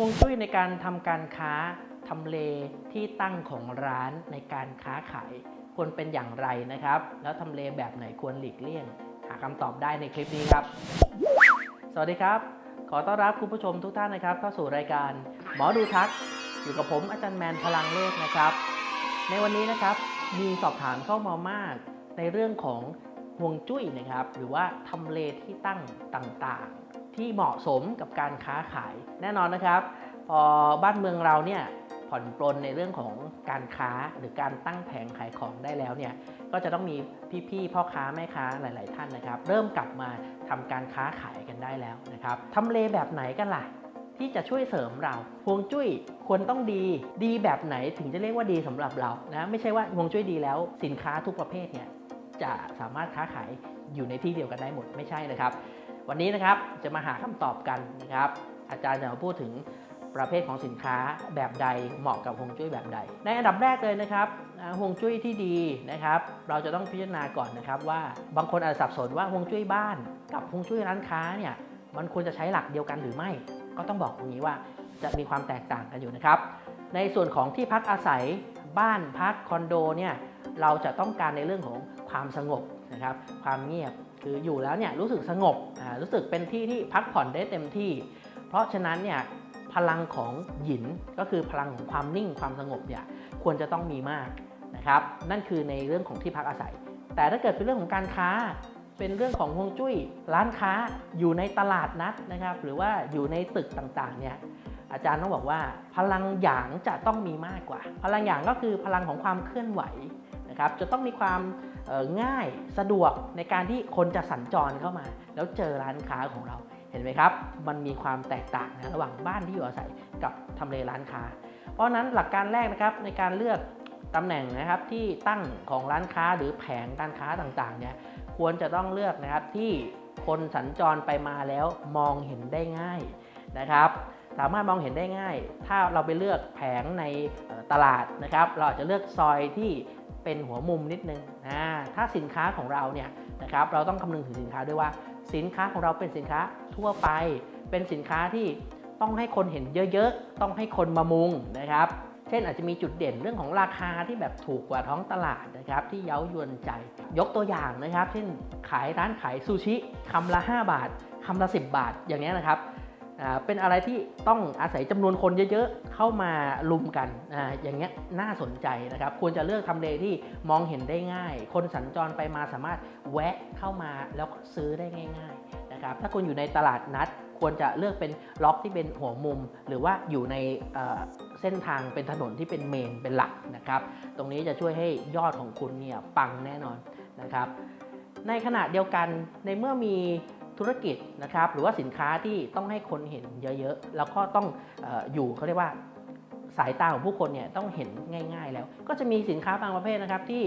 วงจุ้ยในการทำการค้าทำเลที่ตั้งของร้านในการค้าขายควรเป็นอย่างไรนะครับ แล้วทำเลแบบไหนควรหลีกเลี่ยง หาคำตอบได้ในคลิปนี้ครับ สวัสดีครับ ขอต้อนรับคุณผู้ชมทุกท่านนะครับ เข้าสู่รายการหมอดูทัก อยู่กับผมอาจารย์แมนพลังเลขนะครับ ในวันนี้นะครับมีสอบถามเข้ามามาก ในเรื่องของห่วงจุ้ยนะครับ หรือว่าทำเลที่ตั้งต่าง ที่เหมาะสมกับการค้าขายแน่นอนนะครับพอบ้านเมืองเราเนี่ยผ่อนปลนในเรื่องของการค้าหรือการตั้งแผงขายของได้แล้วเนี่ยก็จะต้องมีพี่ๆพ่อค้าแม่ค้าหลาย ๆ ท่านนะครับ เริ่มกลับมาทำการค้าขายกันได้แล้วนะครับทำเลแบบไหนกันล่ะ ที่จะช่วยเสริมเราฮวงจุ้ยควรต้องดีดีแบบไหนถึงจะเรียกว่าดีสำหรับเรานะไม่ใช่ว่าฮวงจุ้ยดีแล้วสินค้าทุกประเภทเนี่ย จะสามารถค้าขายอยู่ในที่เดียวกันได้หมดไม่ใช่นะครับ วันนี้นะครับจะมาหาคำตอบกันนะครับ อาจารย์จะมาพูดถึงประเภทของสินค้าแบบใดเหมาะกับฮวงจุ้ยแบบใด ในอันดับแรกเลยนะครับอ่าฮวงจุ้ยที่ดีนะครับ เราจะต้องพิจารณาก่อนนะครับว่าบางคนอาจจะสับสนว่าฮวงจุ้ยบ้าน กับฮวงจุ้ยร้านค้าเนี่ยมันควรจะใช้หลักเดียวกันหรือไม่ ก็ต้องบอกอย่างนี้ว่าจะมีความแตกต่างกันอยู่นะครับ ในส่วนของที่พักอาศัยบ้านพักคอนโดเนี่ย เราจะต้องการในเรื่องของความสงบนะครับความเงียบคืออยู่แล้วเนี่ยรู้สึกสงบรู้สึกเป็นที่ที่พักผ่อนได้เต็มที่ เพราะฉะนั้นเนี่ยพลังของหยินก็คือพลังของความนิ่งความสงบเนี่ยควรจะต้องมีมากนะครับนั่นคือในเรื่องของที่พักอาศัย แต่ถ้าเกิดเป็นเรื่องของการค้า เป็นเรื่องของฮวงจุ้ย ร้านค้าอยู่ในตลาดนัดนะครับ หรือว่าอยู่ในตึกต่างๆเนี่ยอาจารย์ต้องบอกว่าพลังหยางจะต้องมีมากกว่า พลังหยางก็คือพลังของความเคลื่อนไหว นะครับจะต้องมีความง่ายสะดวกในการที่คนจะสัญจรเข้ามา แล้วเจอร้านค้าของเราเห็นไหมครับ มันมีความแตกต่างนะระหว่างบ้านที่อยู่อาศัยกับทำเลร้านค้า เพราะนั้นหลักการแรกนะครับในการเลือกตำแหน่งนะครับที่ตั้งของร้านค้าหรือแผงการค้าต่างๆเนี่ยควรจะต้องเลือกนะครับที่คนสัญจรไปมาแล้วมองเห็นได้ง่ายนะครับสามารถมองเห็นได้ง่าย ถ้าเราไปเลือกแผงในตลาดนะครับ เราอาจจะเลือกซอยที่ เป็นหัวมุมนิดนึงนะถ้าสินค้าของเราเนี่ยนะครับเราต้องคำนึงถึงสินค้าด้วยว่า สินค้าของเราเป็นสินค้าทั่วไป เป็นสินค้าที่ต้องให้คนเห็นเยอะๆ ต้องให้คนมามุงนะครับ เช่นอาจจะมีจุดเด่นเรื่องของราคาที่แบบถูกกว่าท้องตลาดนะครับที่เย้ายวนใจ ยกตัวอย่างนะครับ เช่นขายร้านขายซูชิคำละ 5 บาทคำละ 10 บาท อย่างนี้นะครับ เป็นอะไรที่ต้องอาศัยจำนวนคนเยอะๆ เข้ามาลุมกันออย่างเงี้ยน่าสนใจนะครับ ควรจะเลือกทำเลที่มองเห็นได้ง่าย คนสัญจรไปมาสามารถแวะเข้ามาแล้วก็ซื้อได้ง่ายๆนะครับถ้าคุณอยู่ในตลาดนัดควรจะเลือกเป็นล็อกที่เป็นหัวมุม หรือว่าอยู่ในเเส้นทางเป็นถนนที่เป็นเมนเป็นหลักนะครับ ตรงนี้จะช่วยให้ยอดของคุณเนี่ยปังแน่นอนนะครับ ในขณะเดียวกันในเมื่อมี ธุรกิจนะครับหรือว่าสินค้าที่ต้องให้คนเห็นเยอะๆ แล้วก็ต้องออยู่เขาเรียกว่าสายตาของผู้คนเนี่ยต้องเห็นง่าย ๆ แล้ว ก็จะมีสินค้าบางประเภทนะครับที่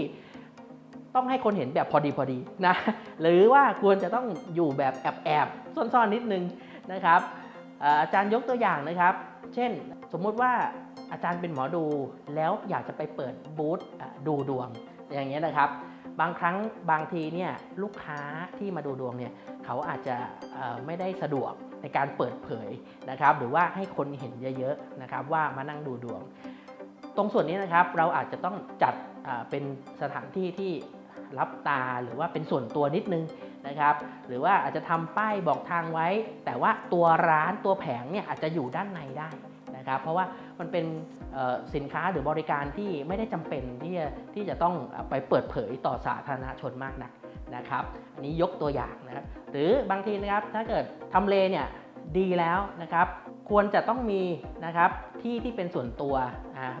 ต้องให้คนเห็นแบบพอดีพอดีนะหรือว่าควรจะต้องอยู่แบบแอบๆซ่อนๆนิดนึงนะครับอาจารย์ยกตัวอย่างนะครับ เช่นสมมุติว่าอาจารย์เป็นหมอดูแล้วอยากจะไปเปิดบูธดูดวงอย่างเงี้ยนะครับ บางครั้งบางทีเนี่ยลูกค้าที่มาดูดวงเนี่ยเขาอาจจะไม่ได้สะดวกในการเปิดเผยนะครับ หรือว่าให้คนเห็นเยอะๆนะครับ ว่ามานั่งดูดวง ตรงส่วนนี้นะครับเราอาจจะต้องจัดเป็นสถานที่ที่รับตาหรือว่าเป็นส่วนตัวนิดนึงนะครับ หรือว่าอาจจะทำป้ายบอกทางไว้ แต่ว่าตัวร้านตัวแผงเนี่ยอาจจะอยู่ด้านในได้ นะครับเพราะว่ามันเป็นสินค้าหรือบริการที่ไม่ได้จำเป็นที่จะที่จะต้องไปเปิดเผยต่อสาธารณชนมากนักนะครับอันนี้ยกตัวอย่างนะครับหรือบางทีนะครับถ้าเกิดทำเลเนี่ยดีแล้วนะครับควรจะต้องมีนะครับที่ที่เป็นส่วนตัว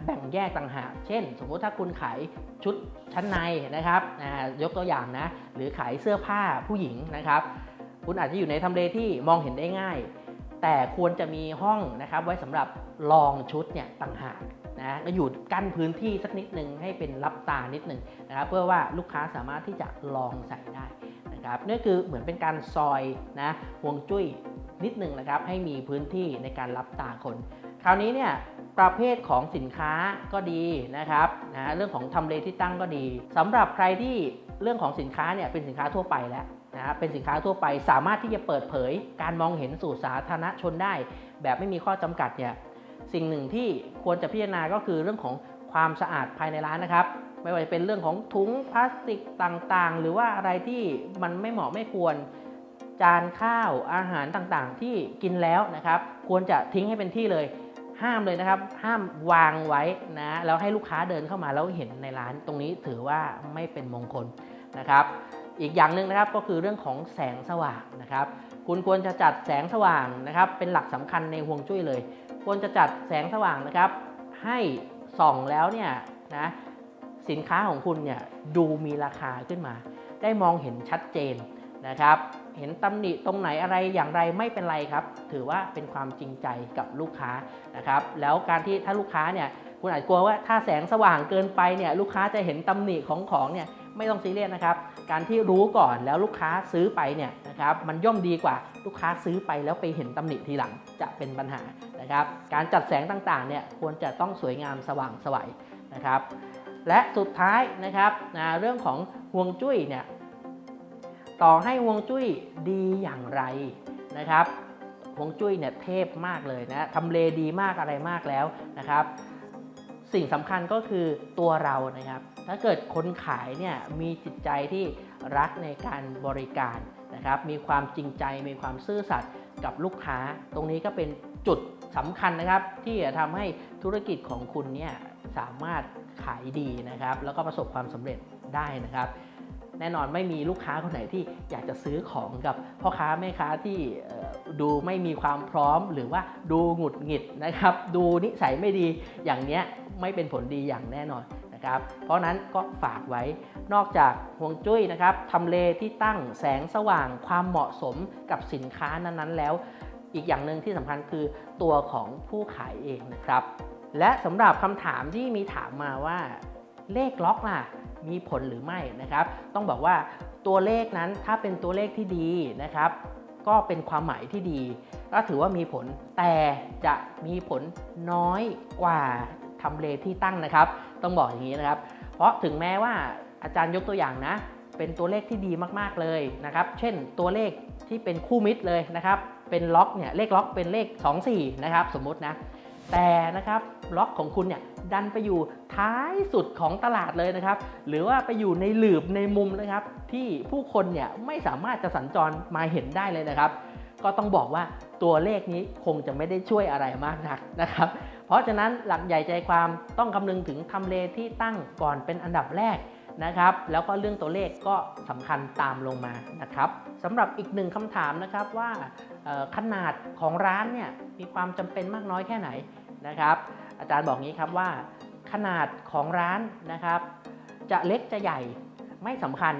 แบ่งแยกต่างหาก เช่น สมมุติถ้าคุณขายชุดชั้นในนะครับยกตัวอย่างนะหรือขายเสื้อผ้าผู้หญิงนะครับ คุณอาจจะอยู่ในทำเลที่มองเห็นได้ง่าย แต่ควรจะมีห้องนะครับไว้สำหรับลองชุดเนี่ยต่างหากนะก็อยู่กั้นพื้นที่สักนิดหนึ่งให้เป็นรับตานิดหนึ่งนะครับเพื่อว่าลูกค้าสามารถที่จะลองใส่ได้นะครับนี่คือเหมือนเป็นการซอยนะห่วงจุ้ยนิดหนึ่งนะครับให้มีพื้นที่ในการรับตาคน คราวนี้เนี่ยประเภทของสินค้าก็ดีนะครับนะเรื่องของทำเลที่ตั้งก็ดีสำหรับใครที่เรื่องของสินค้าเนี่ยเป็นสินค้าทั่วไปแล้ว นะฮะเป็นสินค้าทั่วไปสามารถที่จะเปิดเผย การมองเห็นสู่สาธารณชนได้ แบบไม่มีข้อจำกัดเนี่ยสิ่งหนึ่งที่ควรจะพิจารณาก็คือเรื่องของความสะอาดภายในร้านนะครับ ไม่ว่าจะเป็นเรื่องของถุงพลาสติกต่างๆ หรือว่าอะไรที่มันไม่เหมาะไม่ควร จานข้าวอาหารต่างๆ ที่กินแล้วนะครับ ควรจะทิ้งให้เป็นที่เลย ห้ามเลยนะครับ ห้ามวางไว้นะแล้วให้ลูกค้าเดินเข้ามาแล้วเห็นในร้านตรงนี้ถือว่าไม่เป็นมงคลนะครับ อีกอย่างหนึ่งนะครับก็คือเรื่องของแสงสว่างนะครับ คุณควรจะจัดแสงสว่างนะครับ เป็นหลักสำคัญในห่วงจุ้ยเลย ควรจะจัดแสงสว่างนะครับ ให้ส่องแล้วเนี่ยนะสินค้าของคุณเนี่ยดูมีราคาขึ้นมา ได้มองเห็นชัดเจนนะครับ เห็นตำหนิตรงไหนอะไรอย่างไรไม่เป็นไรครับ ถือว่าเป็นความจริงใจกับลูกค้านะครับ แล้วการที่ถ้าลูกค้าเนี่ยคุณอาจกลัวว่าถ้าแสงสว่างเกินไปเนี่ยลูกค้าจะเห็นตำหนิของของเนี่ย ไม่ต้องซีเรียสนะครับ การที่รู้ก่อนแล้วลูกค้าซื้อไปเนี่ยนะครับมันย่อมดีกว่าลูกค้าซื้อไปแล้วไปเห็นตำหนิทีหลังจะเป็นปัญหานะครับ การจัดแสงต่างๆเนี่ยควรจะต้องสวยงามสว่างสวยนะครับ และสุดท้ายนะครับนะเรื่องของห่วงจุ้ยเนี่ยต่อให้ห่วงจุ้ยดีอย่างไรนะครับห่วงจุ้ยเนี่ยเทพมากเลยนะทำเลดีมากอะไรมากแล้วนะครับ สิ่งสำคัญก็คือตัวเรานะครับ ถ้าเกิดคนขายเนี่ยมีจิตใจที่รักในการบริการนะครับ มีความจริงใจมีความซื่อสัตย์กับลูกค้า ตรงนี้ก็เป็นจุดสำคัญนะครับ ที่จะทำให้ธุรกิจของคุณเนี่ยสามารถขายดีนะครับ แล้วก็ประสบความสำเร็จได้นะครับ แน่นอนไม่มีลูกค้าคนไหนที่อยากจะซื้อของกับพ่อค้าแม่ค้าที่ดูไม่มีความพร้อมหรือว่าดูหงุดหงิดนะครับ ดูนิสัยไม่ดีอย่างเนี้ย ไม่เป็นผลดีอย่างแน่นอนนะครับ เพราะนั้นก็ฝากไว้นอกจากห่วงจุ้ยนะครับทำเลที่ตั้งแสงสว่าง ความเหมาะสมกับสินค้านั้นๆ แล้ว อีกอย่างหนึ่งที่สำคัญคือตัวของผู้ขายเองนะครับ และสำหรับคำถามที่มีถามมาว่าเลขล็อกล่ะมีผลหรือไม่นะครับ ต้องบอกว่าตัวเลขนั้นถ้าเป็นตัวเลขที่ดีนะครับ ก็เป็นความหมายที่ดี ก็ถือว่ามีผลแต่จะมีผลน้อยกว่า ทำเลที่ตั้งนะครับ ต้องบอกอย่างนี้นะครับ เพราะถึงแม้ว่าอาจารย์ยกตัวอย่างนะ เป็นตัวเลขที่ดีมากๆเลยนะครับ เช่นตัวเลขที่เป็นคู่มิตรเลยนะครับ เป็นล็อกเนี่ยเลขล็อกเป็นเลข 24 นะครับ สมมตินะแต่นะครับล็อกของคุณเนี่ยดันไปอยู่ท้ายสุดของตลาดเลยนะครับ หรือว่าไปอยู่ในหลืบในมุมนะครับ ที่ผู้คนเนี่ยไม่สามารถจะสัญจรมาเห็นได้เลยนะครับ ก็ต้องบอกว่าตัวเลขนี้คงจะไม่ได้ช่วยอะไรมากนักนะครับ เพราะฉะนั้นหลักใหญ่ใจความต้องคำนึงถึงทำเลที่ตั้งก่อนเป็นอันดับแรกนะครับ แล้วก็เรื่องตัวเลขก็สำคัญตามลงมานะครับสำหรับอีกหนึ่งคำถามนะครับว่าขนาดของร้านเนี่ยมีความจำเป็นมากน้อยแค่ไหนนะครับ อาจารย์บอกงี้ครับว่า ขนาดของร้านนะครับ จะเล็กจะใหญ่ไม่สำคัญ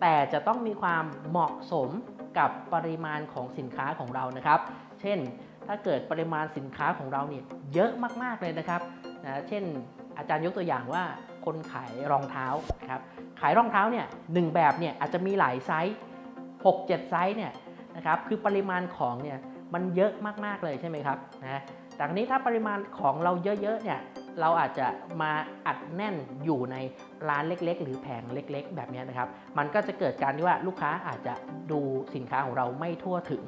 แต่จะต้องมีความเหมาะสม กับปริมาณของสินค้าของเรานะครับ เช่น ถ้าเกิดปริมาณสินค้าของเราเนี่ยเยอะมากๆเลยนะครับนะเช่น อาจารย์ยกตัวอย่างว่าคนขายรองเท้าครับขายรองเท้าเนี่ยหนึ่งแบบเนี่ยอาจจะมีหลายไซส์6-7ไซส์เนี่ยนะครับคือปริมาณของเนี่ยมันเยอะมากๆเลยใช่ไหมครับนะแต่นี้ถ้าปริมาณของเราเยอะๆเนี่ย เราอาจจะมาอัดแน่นอยู่ในร้านเล็กๆ หรือแผงเล็ก ๆ แบบนี้นะครับ มันก็จะเกิดการที่ว่าลูกค้าอาจจะดูสินค้าของเราไม่ทั่วถึง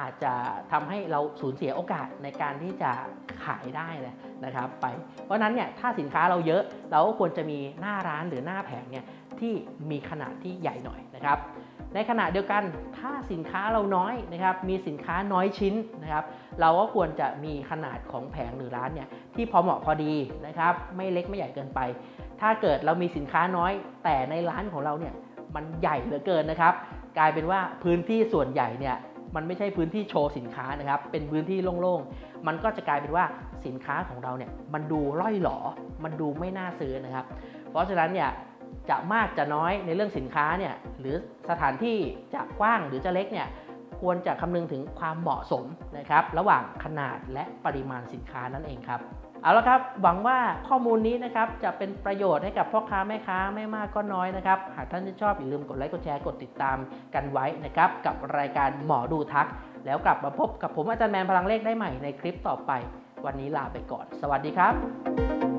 อาจจะทำให้เราสูญเสียโอกาสในการที่จะขายได้เลยนะครับ ไป เพราะนั้นเนี่ยถ้าสินค้าเราเยอะเราก็ควรจะมีหน้าร้านหรือหน้าแผงเนี่ยที่มีขนาดที่ใหญ่หน่อยนะครับ ในขณะเดียวกันถ้าสินค้าเราน้อยนะครับมีสินค้าน้อยชิ้นนะครับเราก็ควรจะมีขนาดของแผงหรือร้านเนี่ยที่พอเหมาะพอดีนะครับไม่เล็กไม่ใหญ่เกินไป ถ้าเกิดเรามีสินค้าน้อย แต่ในร้านของเราเนี่ยมันใหญ่เหลือเกินนะครับ กลายเป็นว่าพื้นที่ส่วนใหญ่เนี่ยมันไม่ใช่พื้นที่โชว์สินค้านะครับ เป็นพื้นที่โล่งๆ มันก็จะกลายเป็นว่าสินค้าของเราเนี่ยมันดูร่อยหลอ มันดูไม่น่าซื้อนะครับ เพราะฉะนั้นเนี่ย จะมากจะน้อยในเรื่องสินค้าเนี่ยหรือสถานที่จะกว้างหรือจะเล็กเนี่ยควรจะคำนึงถึงความเหมาะสมนะครับระหว่างขนาดและปริมาณสินค้านั่นเองครับเอาละครับหวังว่าข้อมูลนี้นะครับจะเป็นประโยชน์ให้กับพ่อค้าแม่ค้าไม่มากก็น้อยนะครับหากท่านที่ชอบอย่าลืมกดไลค์กดแชร์กดติดตามกันไว้นะครับกับรายการหมอดูทัก แล้วกลับมาพบกับผมอาจารย์แมนพลังเลขได้ใหม่ในคลิปต่อไป วันนี้ลาไปก่อน สวัสดีครับ